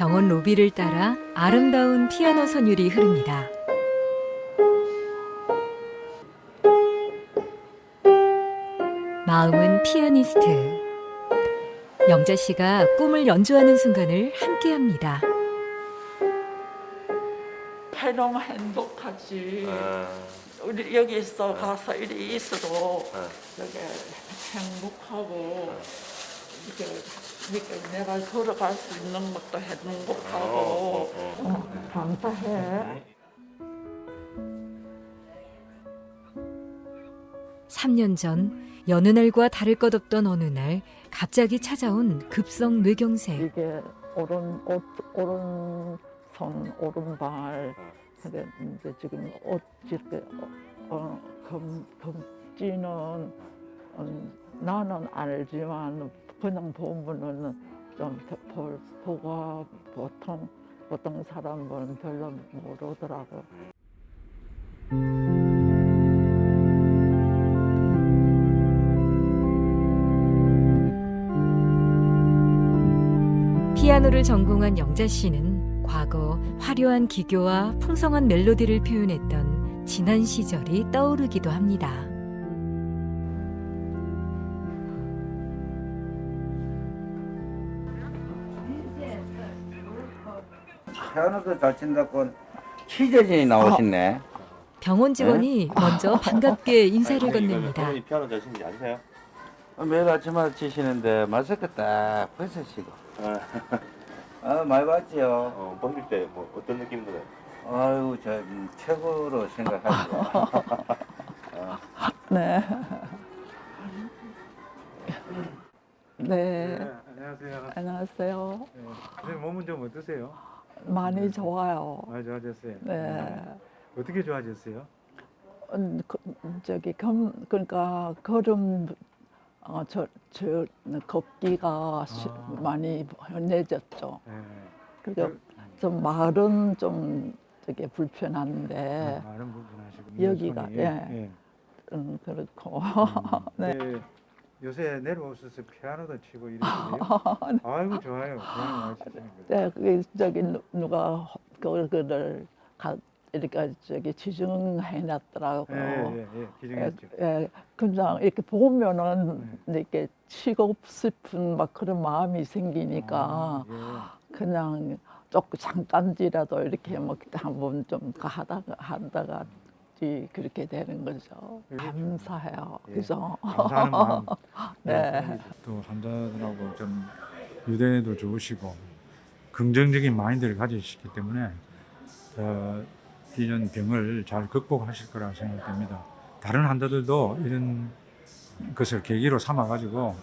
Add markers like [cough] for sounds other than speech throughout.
병원 로비를 따라 아름다운 피아노 선율이 흐릅니다. 마음은 피아니스트. 영자 씨가 꿈을 연주하는 순간을 함께 합니다. 해놓으면 행복하지. 아, 우리 여기서 가서 이리 있어도 아. 되게 행복하고 이렇게, 이렇게 내가 걸어갈 수 있는 것도 행복하고 어, 어, 어, 감사해. 3년 전 여느 날과 다를 것 없던 어느 날 갑자기 찾아온 급성 뇌경색. 이게 오른 옷, 오른손, 오른발. 근데 이제 지금 옷 이렇게 어, 어, 검, 검지는 어, 나는 알지만 그냥 보면은 좀 보- 보고 보통 보통 사람은 별로 모르더라고. 피아노를 전공한 영자 씨는 과거 화려한 기교와 풍성한 멜로디를 표현했던 지난 시절이 떠오르기도 합니다. 피아노도 잘 친다고 취재진이 나오셨네. 병원 직원이 먼저 반갑게 인사를 건넵니다. 어머니 피아노 잘 치는지 아세요? 어, 매일 아침마다 치시는데 마스크 딱 벗으시고. 아, 아, 많이 봤지요. 어, 벗을 때뭐 어떤 느낌 들어요? 아유, 저 음, 최고로 생각하죠. [laughs] 네. 네. 안녕하세요. 안녕하세요. 네. 선생님 몸은 좀 어떠세요? 많이 좋아요. 많이 좋아졌어요. 네. 어떻게 좋아졌어요? 음, 그, 저기 검 그러니까 걸음 어, 저, 저 걷기가 시- 아. 많이 편해졌죠. 네. 그리고 좀 말은 좀 되게 불편한데 많은 부분 하시고 네. 여기가, 손이, 예. 음, 그렇고 음, [laughs] 네. 네. 요새 내려오셔서 피아노도 치고 이러시네요. [laughs] 아이고 좋아요. 피아노 많이 치시는 거. 네, 그게 저기 누- 누가 그거를 가, 이렇게 저기 지정해 놨더라고요. 예, 예, 예. 기증했죠. 예, 그냥 이렇게 보면은 이렇게 치고 싶은 막 그런 마음이 생기니까 아, 그냥 조금 잠깐이라도 이렇게 뭐 그때 한번 좀 하다가 하다가 뒤 그렇게 되는 거죠. 감사해요. 예. 그죠? 예. 감사하는 마음. [laughs] 네. 또 환자들하고 좀 유대도 좋으시고 긍정적인 마인드를 가지시기 때문에 어, 이런 병을 잘 극복하실 거라 생각됩니다. 다른 환자들도 이런 것을 계기로 삼아 가지고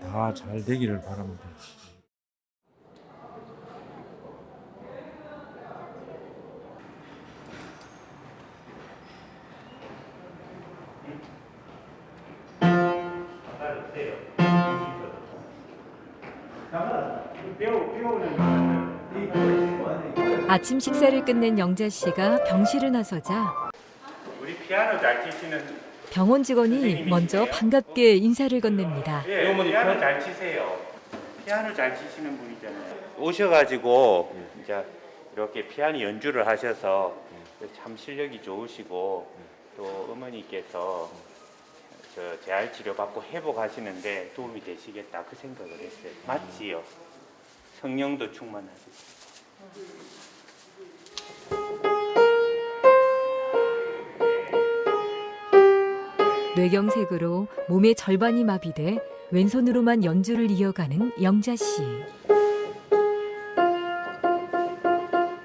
다 잘 되기를 바랍니다. 아침 식사를 끝낸 영자 씨가 병실을 나서자 우리 피아노 잘 치시는 병원 직원이 먼저 반갑게 인사를 건넵니다. 예, 어머니 피아노 잘 치세요. 피아노 잘 치시는 분이잖아요. 오셔가지고 이제 이렇게 피아노 연주를 하셔서 참 실력이 좋으시고 또 어머니께서 저 재활 치료 받고 회복하시는데 도움이 되시겠다 그 생각을 했어요. 맞지요? 성령도 충만하시고. 뇌경색으로 몸의 절반이 마비돼 왼손으로만 연주를 이어가는 영자 씨.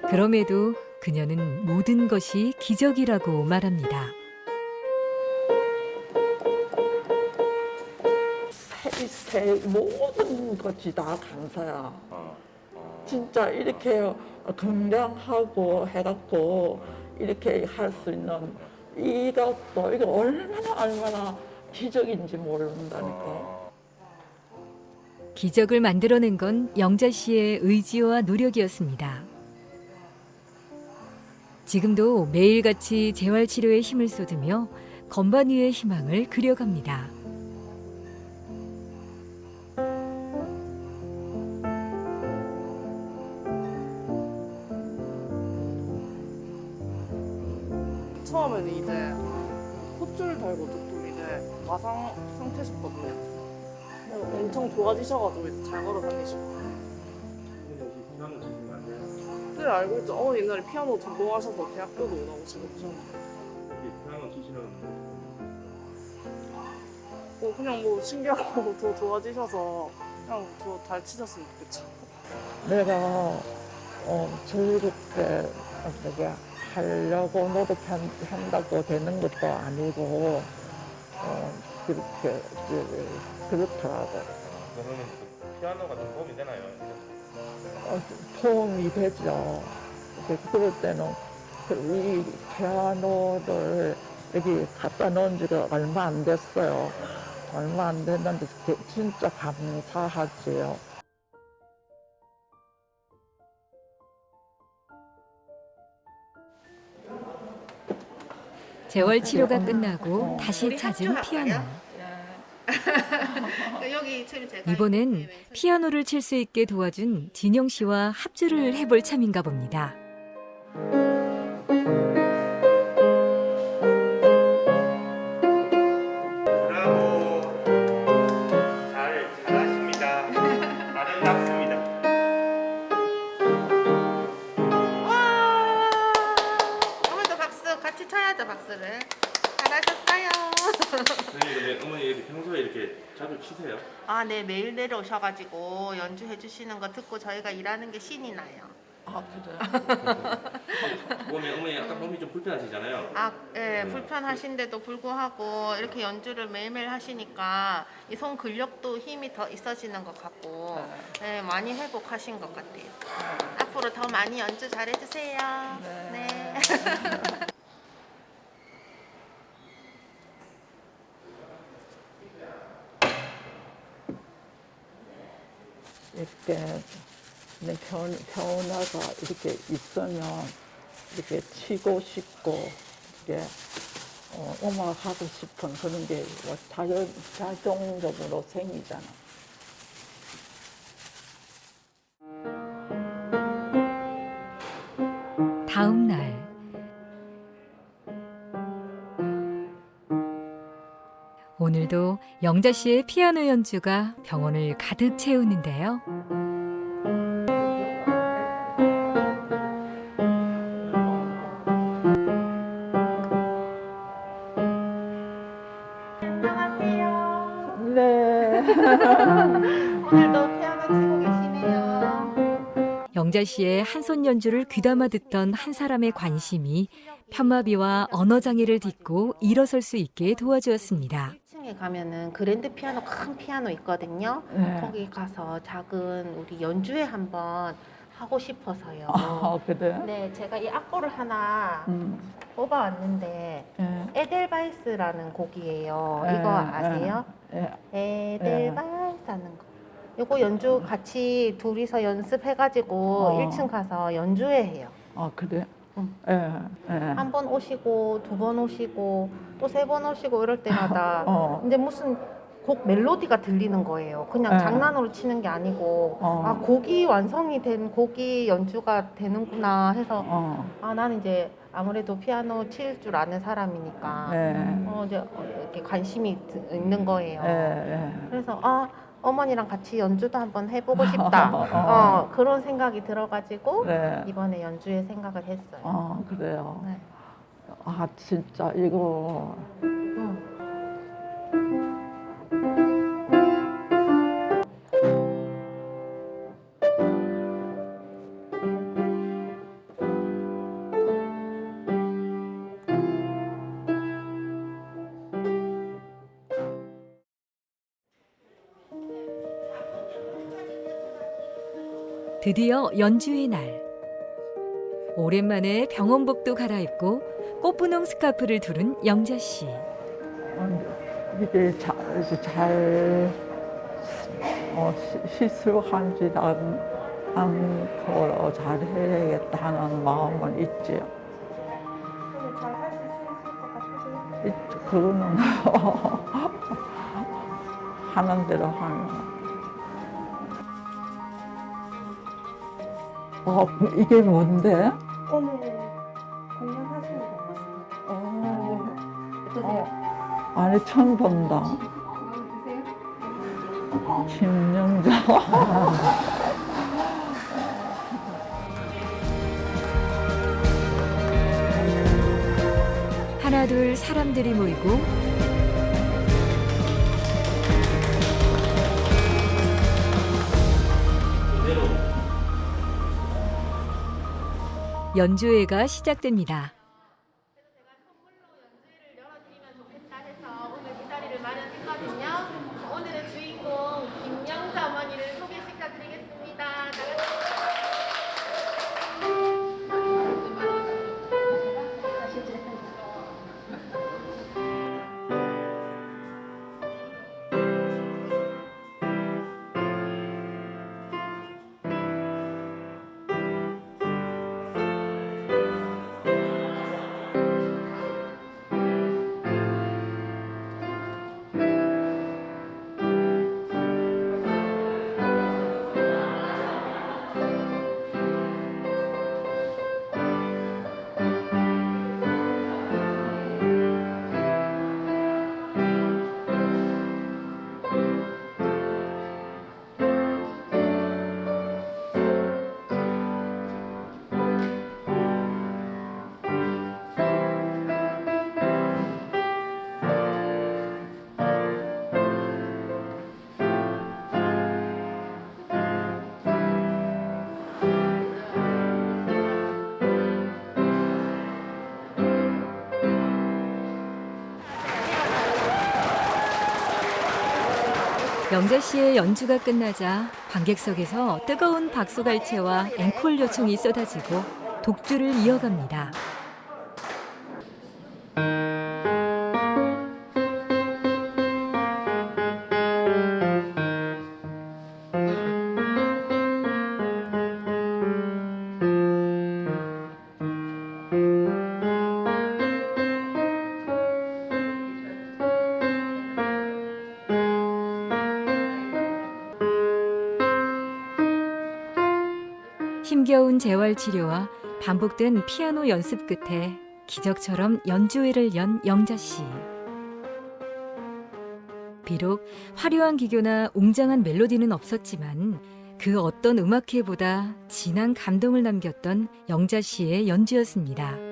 그럼에도 그녀는 모든 것이 기적이라고 말합니다. 새, 새 모든 것이 다 감사야. 어, 어. 진짜 이렇게 건강하고 해갖고 이렇게 할 수 있는 이것도 이거 얼마나 얼마나 기적인지 모른다니까. 어. 기적을 만들어낸 건 영자 씨의 의지와 노력이었습니다. 지금도 매일같이 재활 치료에 힘을 쏟으며 건반 위의 희망을 그려갑니다. 처음에는 이제 콧줄 달고 조금 이제 마상 상태셨거든요. 근데 엄청 좋아지셔가지고 이제 잘 걸어 다니시고. 네 알고 있죠. 어머니 옛날에 피아노 전공하셔서 대학교도 나오시고 그러셨는데. 뭐 그냥 뭐 신기하고 [laughs] 더 좋아지셔서 그냥 더 잘 치셨으면 좋겠죠. 내가 어, 즐겁게 어떻게 하려고 노력한다고 되는 것도 아니고 어, 그렇게 그, 그렇더라고. 그러면 그 피아노가 좀 도움이 되나요? 어, 도움이 되죠. 그럴 때는 그이 피아노를 여기 갖다 놓은 지가 얼마 안 됐어요. 얼마 안 됐는데 그- 진짜 감사하지요. 재활 치료가 끝나고 다시 찾은 피아노. [laughs] 이번엔 피아노를 칠 수 있게 도와준 진영 씨와 합주를 해볼 참인가 봅니다. 쳐야죠 박수를. 잘하셨어요. [laughs] 선생님 근데 어머니 이렇게 평소에 이렇게 자주 치세요? 아, 네 매일 내려오셔가지고 연주해 주시는 거 듣고 저희가 일하는 게 신이 나요. 아, 그래. 몸이 [laughs] 어머니 약간 몸이 좀 불편하시잖아요. 아, 예, 불편하신데도 불구하고 이렇게 연주를 매일매일 하시니까 이 손 근력도 힘이 더 있어지는 것 같고, 네, 많이 회복하신 것 같아요. 앞으로 더 많이 연주 잘해주세요. 네. [laughs] 이렇게 내 변, 변화가 이렇게 있으면 이렇게 치고 싶고 이렇게 어, 음악 하고 싶은 그런 게뭐 자연, 자동적으로 생기잖아. 오늘도 영자 씨의 피아노 연주가 병원을 가득 채우는데요. 안녕하세요. 네. [laughs] 오늘도 피아노 치고 계시네요. 영자 씨의 한손 연주를 귀담아 듣던 한 사람의 관심이 편마비와 언어 장애를 딛고 일어설 수 있게 도와주었습니다. 1층에 가면은 그랜드 피아노 큰 피아노 있거든요. 네. 거기 가서 작은 우리 연주회 한번 하고 싶어서요. 아, 그래? 네, 제가 이 악보를 하나 음, 뽑아왔는데 예, 에델바이스라는 곡이에요. 예, 이거 아세요? 예. 에델바이스 하는 거. 요거 연주 같이 둘이서 연습해가지고 어. 1층 가서 연주회 해요. 아, 그래? 응. 예, 예. 한 번 오시고 두 번 오시고 또 세 번 오시고 이럴 때마다 [laughs] 어, 근데 무슨 곡 멜로디가 들리는 거예요. 그냥 네. 장난으로 치는 게 아니고 어. 아 곡이 완성이 된 곡이 연주가 되는구나 해서 어, 아 나는 이제 아무래도 피아노 칠 줄 아는 사람이니까 예, 어 이제 이렇게 관심이 드- 있는 거예요. 예, 예. 그래서 아 어머니랑 같이 연주도 한번 해보고 싶다. [laughs] 어 그런 생각이 들어가지고 네. 이번에 연주에 생각을 했어요. 아, 그래요. 네. 아, 진짜 이거 응. 드디어 연주의 날. 오랜만에 병원복도 갈아입고 꽃분홍 스카프를 두른 영자 씨. 어, 이게 잘, 잘 어, 않, 않고 잘 해야겠다 하는 마음은 있지요. 잘 할 수 있을 것 같으세요? 있- 그거는 [laughs] 하는 대로 하면. 어, 이게 뭔데? 오늘 공연하시는 것 같습니다. 어, 어, 아니 처음 본다. 김영자. 하나 둘 사람들이 모이고 연주회가 시작됩니다. 영자 씨의 연주가 끝나자 관객석에서 뜨거운 박수갈채와 앵콜 요청이 쏟아지고 독주를 이어갑니다. 재활 치료와 반복된 피아노 연습 끝에 기적처럼 연주회를 연 영자 씨. 비록 화려한 기교나 웅장한 멜로디는 없었지만 그 어떤 음악회보다 진한 감동을 남겼던 영자 씨의 연주였습니다.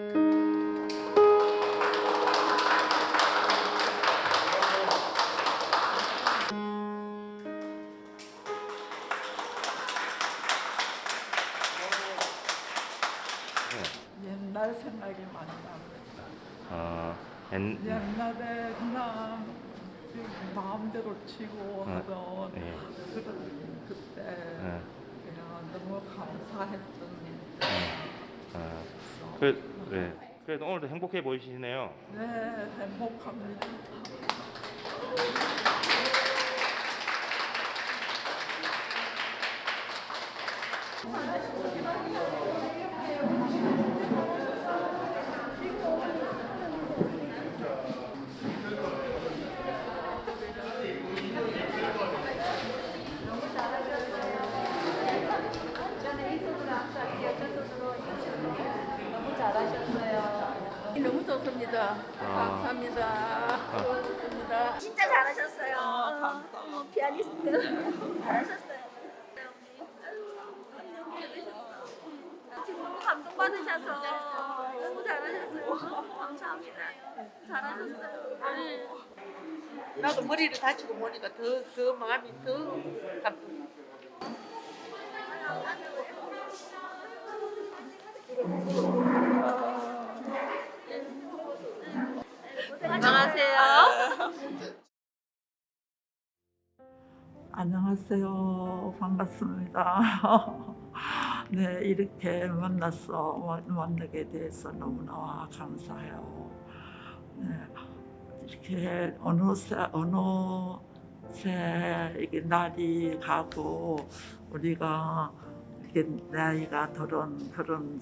감사했던 일. 어, 그, 네. 그래도 오늘도 행복해 보이시네요. 네, 행복합니다. 너무 좋습니다. 감사합니다. 좋습니다. 진짜 잘하셨어요. 어머, 피아니스트 잘하셨어요. 지금 너무 감동받으셔서 너무 잘하셨어요. 감사합니다. 잘하셨어요. 네. 나도 머리를 다치고 보니까 더, 더 마음이 더 감동. 안녕하세요. 안녕하세요. 반갑습니다. [laughs] 네, 이렇게 만나서 만- 만나게 돼서 너무나 감사해요. 네, 이렇게 어느새 어느새 이게 날이 가고 우리가 이렇게 나이가 들은 그런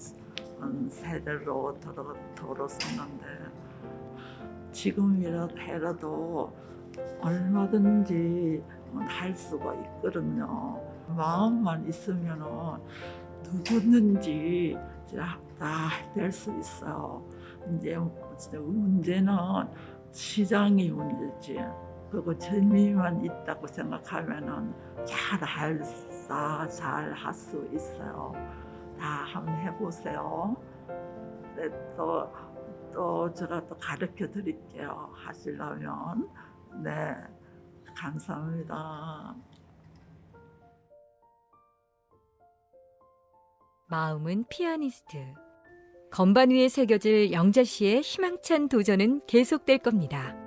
세대로 들어 들어섰는데 지금이라도 얼마든지 할 수가 있거든요. 마음만 있으면은 누구든지 다 될 수 있어요. 이제 문제는 시장이 문제지. 그거 재미만 있다고 생각하면은 잘할 잘할 수 있어요. 다 한번 해보세요. 네, 또, 또 제가 또 가르쳐 드릴게요. 하시려면. 네, 감사합니다. 마음은 피아니스트. 건반 위에 새겨질 영자 씨의 희망찬 도전은 계속될 겁니다.